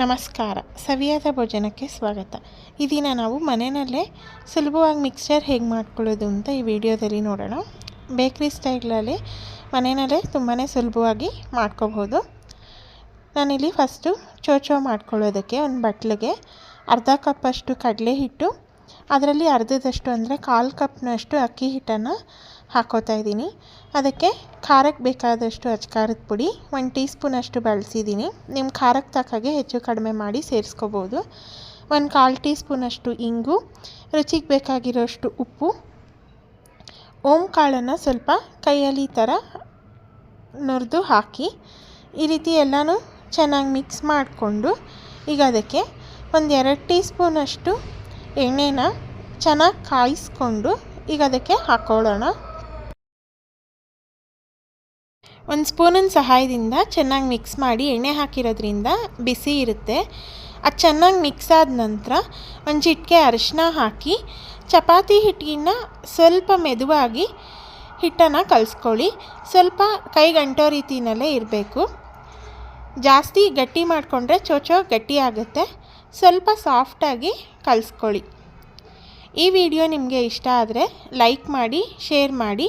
ನಮಸ್ಕಾರ. ಸವಿಯಾದ ಭೋಜನಕ್ಕೆ ಸ್ವಾಗತ. ಈ ದಿನ ನಾವು ಮನೆಯಲ್ಲೇ ಸುಲಭವಾಗಿ ಮಿಕ್ಸ್ಚರ್ ಹೇಗೆ ಮಾಡ್ಕೊಳ್ಳೋದು ಅಂತ ಈ ವಿಡಿಯೋದಲ್ಲಿ ನೋಡೋಣ. ಬೇಕ್ರಿ ಸ್ಟೈಲಲ್ಲಿ ಮನೆಯಲ್ಲೇ ತುಂಬಾ ಸುಲಭವಾಗಿ ಮಾಡ್ಕೋಬೋದು ನಾನಿಲ್ಲಿ ಫಸ್ಟು ಚೋಚೋ ಮಾಡ್ಕೊಳ್ಳೋದಕ್ಕೆ ಒಂದು ಬಟ್ಲಿಗೆ ಅರ್ಧ ಕಪ್ಪಷ್ಟು ಕಡಲೆ ಹಿಟ್ಟು, ಅದರಲ್ಲಿ ಅರ್ಧದಷ್ಟು ಅಂದರೆ ಕಾಲು ಕಪ್ನಷ್ಟು ಅಕ್ಕಿ ಹಿಟ್ಟನ್ನು ಹಾಕೋತಾ ಇದ್ದೀನಿ. ಅದಕ್ಕೆ ಖಾರಕ್ಕೆ ಬೇಕಾದಷ್ಟು ಅಚ್ಕಾರದ ಪುಡಿ, ಒಂದು ಟೀ ಸ್ಪೂನಷ್ಟು ಬಳಸಿದ್ದೀನಿ. ನಿಮ್ಮ ಖಾರಕ್ಕೆ ತಕ್ಕಾಗೆ ಹೆಚ್ಚು ಕಡಿಮೆ ಮಾಡಿ ಸೇರಿಸ್ಕೋಬೋದು. ಒಂದು ಕಾಲು ಟೀ ಸ್ಪೂನಷ್ಟು ಇಂಗು, ರುಚಿಗೆ ಬೇಕಾಗಿರೋಷ್ಟು ಉಪ್ಪು. ಓಂ ಕಾಳನ್ನು ಸ್ವಲ್ಪ ಕೈಯಲ್ಲಿ ಥರ ನುರಿದು ಹಾಕಿ, ಈ ರೀತಿ ಎಲ್ಲನೂ ಚೆನ್ನಾಗಿ ಮಿಕ್ಸ್ ಮಾಡಿಕೊಂಡು, ಈಗ ಅದಕ್ಕೆ ಒಂದು ಎರಡು ಟೀ ಸ್ಪೂನಷ್ಟು ಎಣ್ಣೆನ ಚೆನ್ನಾಗಿ ಕಾಯಿಸ್ಕೊಂಡು, ಈಗ ಅದಕ್ಕೆ ಹಾಕ್ಕೊಳ್ಳೋಣ ಒಂದು ಸ್ಪೂನಿನ ಸಹಾಯದಿಂದ ಚೆನ್ನಾಗಿ ಮಿಕ್ಸ್ ಮಾಡಿ ಎಣ್ಣೆ ಹಾಕಿರೋದ್ರಿಂದ ಬಿಸಿ ಇರುತ್ತೆ. ಅದು ಚೆನ್ನಾಗಿ ಮಿಕ್ಸ್ ಆದ ನಂತರ ಒಂದು ಚಿಟಿಕೆ ಅರಿಶಿನ ಹಾಕಿ ಚಪಾತಿ ಹಿಟ್ಟಿನ ಸ್ವಲ್ಪ ಮೆದುವಾಗಿ ಹಿಟ್ಟನ್ನು ಕಲಿಸ್ಕೊಳ್ಳಿ. ಸ್ವಲ್ಪ ಕೈಗಂಟೋ ರೀತಿಯಲ್ಲೇ ಇರಬೇಕು. ಜಾಸ್ತಿ ಗಟ್ಟಿ ಮಾಡಿಕೊಂಡ್ರೆ ಚೋಚೋ ಗಟ್ಟಿ ಆಗುತ್ತೆ. ಸ್ವಲ್ಪ ಸಾಫ್ಟಾಗಿ ಕಲಿಸ್ಕೊಳ್ಳಿ. ಈ ವಿಡಿಯೋ ನಿಮಗೆ ಇಷ್ಟ ಆದರೆ ಲೈಕ್ ಮಾಡಿ, ಶೇರ್ ಮಾಡಿ.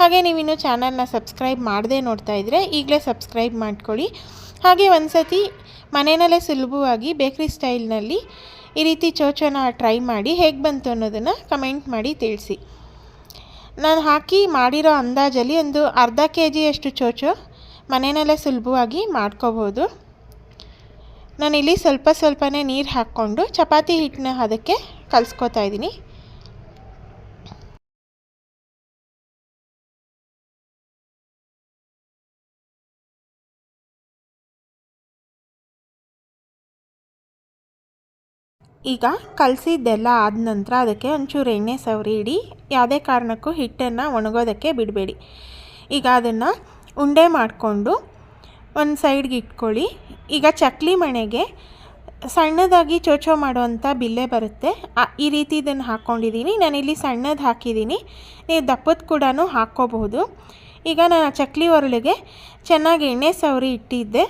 ಹಾಗೆ ನೀವಿನ್ನೂ ಚಾನಲ್ನ ಸಬ್ಸ್ಕ್ರೈಬ್ ಮಾಡದೇ ನೋಡ್ತಾ ಇದ್ದರೆ ಈಗಲೇ ಸಬ್ಸ್ಕ್ರೈಬ್ ಮಾಡ್ಕೊಳ್ಳಿ. ಹಾಗೆ ಒಂದು ಸತಿ ಮನೆಯಲ್ಲೇ ಸುಲಭವಾಗಿ ಬೇಕ್ರಿ ಸ್ಟೈಲ್ನಲ್ಲಿ ಈ ರೀತಿ ಚೋಚೋನ ಟ್ರೈ ಮಾಡಿ ಹೇಗೆ ಬಂತು ಅನ್ನೋದನ್ನು ಕಮೆಂಟ್ ಮಾಡಿ ತಿಳಿಸಿ. ನಾನು ಹಾಕಿ ಮಾಡಿರೋ ಅಂದಾಜಲ್ಲಿ ಒಂದು ಅರ್ಧ ಕೆ ಜಿಯಷ್ಟು ಚೋಚೋ ಮನೆಯಲ್ಲೇ ಸುಲಭವಾಗಿ ಮಾಡ್ಕೋಬೋದು. ನಾನಿಲ್ಲಿ ಸ್ವಲ್ಪ ಸ್ವಲ್ಪನೇ ನೀರು ಹಾಕ್ಕೊಂಡು ಚಪಾತಿ ಹಿಟ್ಟನ್ನ ಅದಕ್ಕೆ ಕಲಿಸ್ಕೊತಾ ಇದ್ದೀನಿ. ಈಗ ಕಲಸಿದ್ದೆಲ್ಲ ಆದ ನಂತರ ಅದಕ್ಕೆ ಒಂಚೂರು ಎಣ್ಣೆ ಸವರಿ ಇಡಿ, ಯಾವುದೇ ಕಾರಣಕ್ಕೂ ಹಿಟ್ಟನ್ನು ಒಣಗೋದಕ್ಕೆ ಬಿಡಬೇಡಿ. ಈಗ ಅದನ್ನು ಉಂಡೆ ಮಾಡಿಕೊಂಡು ಒಂದು ಸೈಡ್ಗೆ ಇಟ್ಕೊಳ್ಳಿ. ಈಗ ಚಕ್ಲಿ ಮಣೆಗೆ ಸಣ್ಣದಾಗಿ ಚೋಚೋ ಮಾಡುವಂಥ ಬಿಲ್ಲೆ ಬರುತ್ತೆ. ಈ ರೀತಿ ಇದನ್ನು ಹಾಕ್ಕೊಂಡಿದ್ದೀನಿ ನಾನಿಲ್ಲಿ ಸಣ್ಣದು ಹಾಕಿದ್ದೀನಿ ನೀವು ದಪ್ಪದ ಕೂಡ ಹಾಕ್ಕೋಬಹುದು. ಈಗ ನಾನು ಚಕ್ಲಿ ಒರಳಿಗೆ ಚೆನ್ನಾಗಿ ಎಣ್ಣೆ ಸವರಿ ಇಟ್ಟಿದ್ದೆ.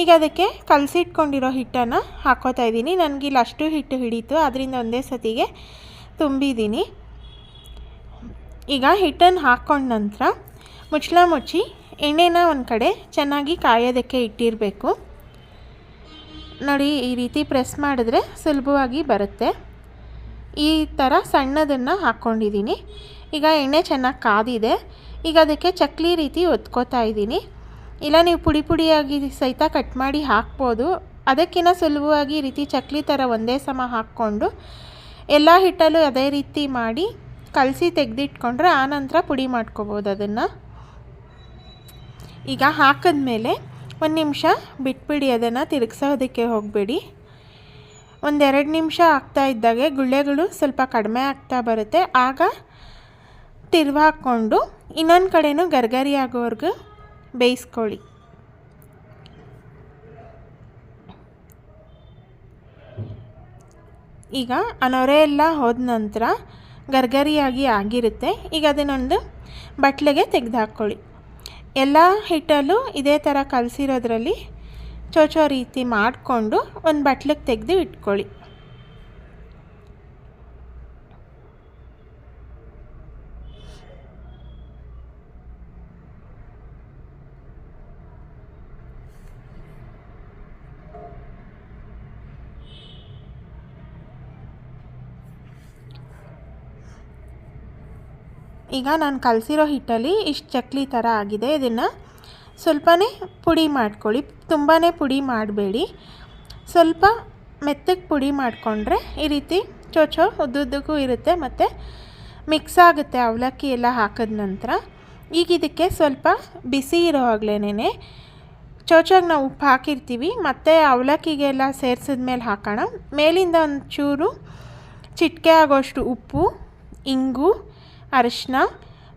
ಈಗ ಅದಕ್ಕೆ ಕಲಸಿಟ್ಕೊಂಡಿರೋ ಹಿಟ್ಟನ್ನು ಹಾಕೋತಾ ಇದ್ದೀನಿ. ನನಗಿಲ್ಲಿ ಅಷ್ಟು ಹಿಟ್ಟು ಹಿಡೀತು. ಅದರಿಂದ ಒಂದೇ ಸತಿಗೆ ತುಂಬಿದ್ದೀನಿ ಈಗ ಹಿಟ್ಟನ್ನು ಹಾಕ್ಕೊಂಡ ನಂತರ ಮುಚ್ಚಳ ಮುಚ್ಚಿ ಎಣ್ಣೆನ ಒಂದು ಕಡೆ ಚೆನ್ನಾಗಿ ಕಾಯೋದಕ್ಕೆ ಇಟ್ಟಿರಬೇಕು. ನೋಡಿ, ಈ ರೀತಿ ಪ್ರೆಸ್ ಮಾಡಿದ್ರೆ ಸುಲಭವಾಗಿ ಬರುತ್ತೆ. ಈ ಥರ ಸಣ್ಣದನ್ನು ಹಾಕ್ಕೊಂಡಿದ್ದೀನಿ ಈಗ ಎಣ್ಣೆ ಚೆನ್ನಾಗಿ ಕಾದಿದೆ. ಈಗ ಅದಕ್ಕೆ ಚಕ್ಲಿ ರೀತಿ ಒತ್ಕೋತಾ ಇದ್ದೀನಿ. ಇಲ್ಲ, ನೀವು ಪುಡಿ ಪುಡಿಯಾಗಿ ಸಹಿತ ಕಟ್ ಮಾಡಿ ಹಾಕ್ಬೋದು. ಅದಕ್ಕಿಂತ ಸುಲಭವಾಗಿ ರೀತಿ ಚಕ್ಲಿ ಥರ ಒಂದೇ ಸಮ ಹಾಕ್ಕೊಂಡು ಎಲ್ಲ ಹಿಟ್ಟಲ್ಲೂ ಅದೇ ರೀತಿ ಮಾಡಿ ಕಲಸಿ ತೆಗೆದಿಟ್ಕೊಂಡ್ರೆ ಆನಂತರ ಪುಡಿ ಮಾಡ್ಕೋಬೋದು ಅದನ್ನು. ಈಗ ಹಾಕಿದ್ಮೇಲೆ ಒಂದು ನಿಮಿಷ ಬಿಟ್ಬಿಡಿ ಅದನ್ನು, ತಿರುಗಿಸೋದಕ್ಕೆ ಹೋಗಬೇಡಿ. ಒಂದೆರಡು ನಿಮಿಷ ಆಗ್ತಾ ಇದ್ದಾಗೆ, ಗುಳ್ಳೆಗಳು ಸ್ವಲ್ಪ ಕಡಿಮೆ ಆಗ್ತಾ ಬರುತ್ತೆ. ಆಗ ತಿರುವಾಕೊಂಡು ಇನ್ನೊಂದು ಕಡೆನೂ ಗರ್ಗರಿ ಆಗೋವರೆಗೂ ಬೇಯಿಸ್ಕೊಳ್ಳಿ. ಈಗ ಅನೊರೆ ಎಲ್ಲ ಹೋದ ನಂತರ ಗರ್ಗರಿಯಾಗಿ ಆಗಿರುತ್ತೆ. ಈಗ ಅದನ್ನೊಂದು ಬಟ್ಲಿಗೆ ತೆಗೆದು ಹಾಕ್ಕೊಳ್ಳಿ. ಎಲ್ಲ ಹಿಟ್ಟಲ್ಲೂ ಇದೇ ಥರ ಕಲಸಿರೋದ್ರಲ್ಲಿ ಚೋಚೋ ರೀತಿ ಮಾಡಿಕೊಂಡು ಒಂದು ಬಟ್ಲಿಗೆ ತೆಗೆದು ಇಟ್ಕೊಳ್ಳಿ. ಈಗ ನಾನು ಕಲಸಿರೋ ಹಿಟ್ಟಲ್ಲಿ ಇಷ್ಟು ಚಕ್ಲಿ ಥರ ಆಗಿದೆ, ಇದನ್ನು ಸ್ವಲ್ಪನೇ ಪುಡಿ ಮಾಡ್ಕೊಳ್ಳಿ. ತುಂಬಾ ಪುಡಿ ಮಾಡಬೇಡಿ. ಸ್ವಲ್ಪ ಮೆತ್ತಗೆ ಪುಡಿ ಮಾಡಿಕೊಂಡ್ರೆ ಈ ರೀತಿ ಚೋಚೋ ಉದ್ದುದ್ದಕ್ಕೂ ಇರುತ್ತೆ ಮತ್ತು ಮಿಕ್ಸ್ ಆಗುತ್ತೆ ಅವಲಕ್ಕಿ ಎಲ್ಲ ಹಾಕಿದ ನಂತರ. ಈಗ ಇದಕ್ಕೆ ಸ್ವಲ್ಪ ಬಿಸಿ ಇರೋವಾಗಲೇ ಚೋಚಾಗಿ ನಾವು ಉಪ್ಪು ಹಾಕಿರ್ತೀವಿ, ಮತ್ತು ಅವಲಕ್ಕಿಗೆಲ್ಲ ಸೇರಿಸಿದ ಮೇಲೆ ಹಾಕೋಣ. ಮೇಲಿಂದ ಒಂದು ಚೂರು ಚಿಟಿಕೆ ಆಗೋಷ್ಟು ಉಪ್ಪು, ಇಂಗು ಅರಿಶಿನ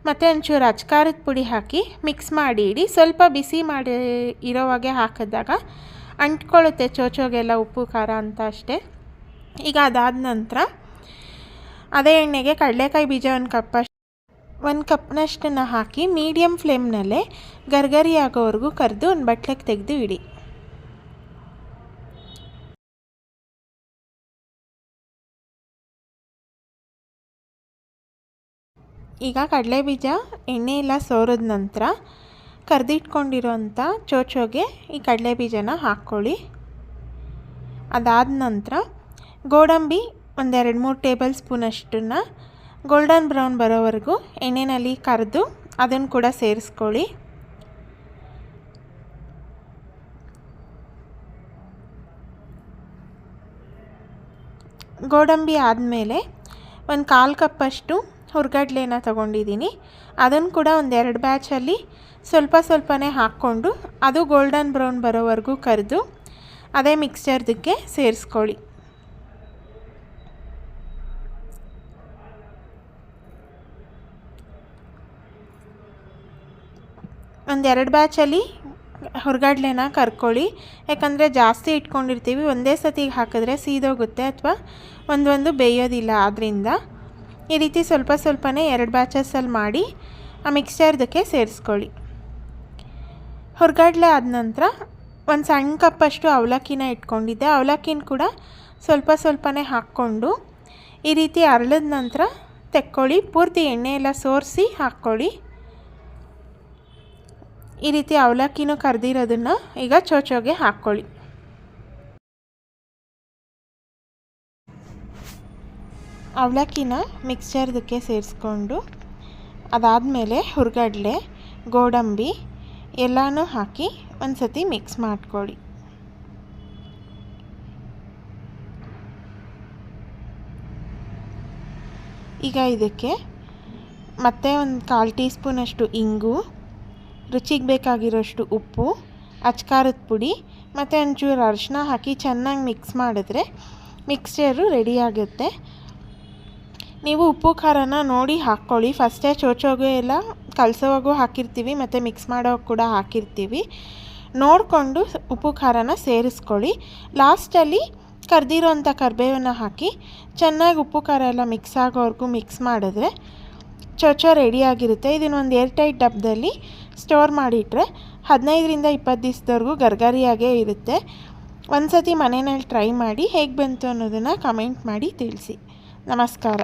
ಮತ್ತು ಒಂಚೂರು ಅಚ್ಕಾರದ ಪುಡಿ ಹಾಕಿ ಮಿಕ್ಸ್ ಮಾಡಿ ಇಡಿ. ಸ್ವಲ್ಪ ಬಿಸಿ ಮಾಡಿ ಇರೋವಾಗೆ ಹಾಕಿದಾಗ ಅಂಟ್ಕೊಳ್ಳುತ್ತೆ ಚೋಚೋಗೆಲ್ಲ ಉಪ್ಪು, ಖಾರ ಅಂತ ಅಷ್ಟೇ. ಈಗ ಅದಾದ ನಂತರ ಅದೇ ಎಣ್ಣೆಗೆ ಕಡಲೆಕಾಯಿ ಬೀಜ ಒಂದು ಕಪ್ ಒಂದು ಕಪ್ನಷ್ಟನ್ನು ಹಾಕಿ ಮೀಡಿಯಮ್ ಫ್ಲೇಮ್ನಲ್ಲೇ ಗರ್ಗರಿ ಆಗೋವರೆಗೂ ಕರೆದು ಒಂದು ಬಟ್ಲಿಗೆ ತೆಗೆದು ಇಡಿ. ಈಗ ಕಡಲೆಬೀಜ ಎಣ್ಣೆ ಎಲ್ಲ ಸೋರಿದ ನಂತರ ಕರೆದಿಟ್ಕೊಂಡಿರೋಂಥ ಚೋಚೋಗೆ ಈ ಕಡಲೆಬೀಜನ ಹಾಕ್ಕೊಳ್ಳಿ. ಅದಾದ ನಂತರ ಗೋಡಂಬಿ ಒಂದೆರಡು ಮೂರು ಟೇಬಲ್ ಸ್ಪೂನಷ್ಟನ್ನ ಗೋಲ್ಡನ್ ಬ್ರೌನ್ ಬರೋವರೆಗೂ ಎಣ್ಣೆಯಲ್ಲಿ ಕರೆದು ಅದನ್ನು ಕೂಡ ಸೇರಿಸ್ಕೊಳ್ಳಿ. ಗೋಡಂಬಿ ಆದಮೇಲೆ ಒಂದು ಕಾಲು ಕಪ್ಪಷ್ಟು ಹುರ್ಗಡ್ಲೆನ ತೊಗೊಂಡಿದ್ದೀನಿ. ಅದನ್ನು ಕೂಡ ಒಂದೆರಡು ಬ್ಯಾಚಲ್ಲಿ ಸ್ವಲ್ಪ ಸ್ವಲ್ಪನೇ ಹಾಕ್ಕೊಂಡು ಅದು ಗೋಲ್ಡನ್ ಬ್ರೌನ್ ಬರೋವರೆಗೂ ಕರೆದು ಅದೇ ಮಿಕ್ಸ್ಚರ್ದಕ್ಕೆ ಸೇರಿಸ್ಕೊಳ್ಳಿ. ಒಂದೆರಡು ಬ್ಯಾಚಲ್ಲಿ ಹುರ್ಗಡ್ಲೆನ ಕರ್ಕೊಳ್ಳಿ. ಯಾಕಂದರೆ ಜಾಸ್ತಿ ಇಟ್ಕೊಂಡಿರ್ತೀವಿ. ಒಂದೇ ಸತಿಗೆ ಹಾಕಿದ್ರೆ ಸೀದೋಗುತ್ತೆ ಅಥವಾ ಒಂದೊಂದು ಬೇಯೋದಿಲ್ಲ. ಆದ್ದರಿಂದ ಈ ರೀತಿ ಸ್ವಲ್ಪ ಸ್ವಲ್ಪನೇ ಎರಡು ಬ್ಯಾಚಸ್ಸಲ್ಲಿ ಮಾಡಿ ಆ ಮಿಕ್ಸ್ಚರ್ದಕ್ಕೆ ಸೇರಿಸ್ಕೊಳ್ಳಿ. ಹುರ್ಗಡ್ಲೆ ಆದ ನಂತರ ಒಂದು ಸಣ್ಣ ಕಪ್ಪಷ್ಟು ಅವಲಕ್ಕಿನ ಇಟ್ಕೊಂಡಿದ್ದೆ. ಅವಲಕ್ಕಿನ ಕೂಡ ಸ್ವಲ್ಪ ಸ್ವಲ್ಪನೇ ಹಾಕ್ಕೊಂಡು ಈ ರೀತಿ ಅರಳಿದ ನಂತರ ತೆಕ್ಕೊಳ್ಳಿ. ಪೂರ್ತಿ ಎಣ್ಣೆ ಎಲ್ಲ ಸೋರಿಸಿ ಹಾಕ್ಕೊಳ್ಳಿ. ಈ ರೀತಿ ಅವಲಕ್ಕಿನೂ ಕರೆದಿರೋದನ್ನು ಈಗ ಚೋಚೋಗೆ ಹಾಕ್ಕೊಳ್ಳಿ. ಅವಲಕ್ಕಿನ ಮಿಕ್ಸ್ಚರ್ದಕ್ಕೆ ಸೇರಿಸ್ಕೊಂಡು ಅದಾದಮೇಲೆ ಹುರ್ಗಡ್ಲೆ, ಗೋಡಂಬಿ ಎಲ್ಲನೂ ಹಾಕಿ ಒಂದು ಸತಿ ಮಿಕ್ಸ್ ಮಾಡ್ಕೊಳ್ಳಿ ಈಗ ಇದಕ್ಕೆ ಮತ್ತೆ ಒಂದು ಕಾಲು ಟೀ ಸ್ಪೂನಷ್ಟು ಇಂಗು, ರುಚಿಗೆ ಬೇಕಾಗಿರೋಷ್ಟು ಉಪ್ಪು, ಅಚ್ಕಾರದ ಪುಡಿ ಮತ್ತು ಒಂಚೂರು ಅರಿಶಿನ ಹಾಕಿ ಚೆನ್ನಾಗಿ ಮಿಕ್ಸ್ ಮಾಡಿದ್ರೆ ಮಿಕ್ಸ್ಚರು ರೆಡಿ ಆಗುತ್ತೆ. ನೀವು ಉಪ್ಪು, ಖಾರನ ನೋಡಿ ಹಾಕ್ಕೊಳ್ಳಿ. ಫಸ್ಟೇ ಚೋಚೋಗೆ ಎಲ್ಲ ಕಲಸೋವಾಗೂ ಹಾಕಿರ್ತೀವಿ, ಮತ್ತು ಮಿಕ್ಸ್ ಮಾಡೋ ಕೂಡ ಹಾಕಿರ್ತೀವಿ. ನೋಡಿಕೊಂಡು ಉಪ್ಪು, ಖಾರನ ಸೇರಿಸ್ಕೊಳ್ಳಿ. ಲಾಸ್ಟಲ್ಲಿ ಕರೆದಿರೋಂಥ ಕರಿಬೇವನ್ನ ಹಾಕಿ, ಚೆನ್ನಾಗಿ ಉಪ್ಪು, ಖಾರ ಎಲ್ಲ ಮಿಕ್ಸ್ ಆಗೋವರೆಗೂ ಮಿಕ್ಸ್ ಮಾಡಿದ್ರೆ ಚೋಚೋ ರೆಡಿಯಾಗಿರುತ್ತೆ ಇದನ್ನು ಒಂದು ಏರ್ ಟೈಟ್ ಡಬ್ಬದಲ್ಲಿ ಸ್ಟೋರ್ ಮಾಡಿಟ್ರೆ ಹದಿನೈದರಿಂದ ಇಪ್ಪತ್ತು ದಿವಸದವರೆಗೂ ಗರ್ಗರಿಯಾಗೇ ಇರುತ್ತೆ. ಒಂದು ಸತಿ ಮನೆಯಲ್ಲಿ ಟ್ರೈ ಮಾಡಿ ಹೇಗೆ ಬಂತು ಅನ್ನೋದನ್ನು ಕಮೆಂಟ್ ಮಾಡಿ ತಿಳಿಸಿ. ನಮಸ್ಕಾರ.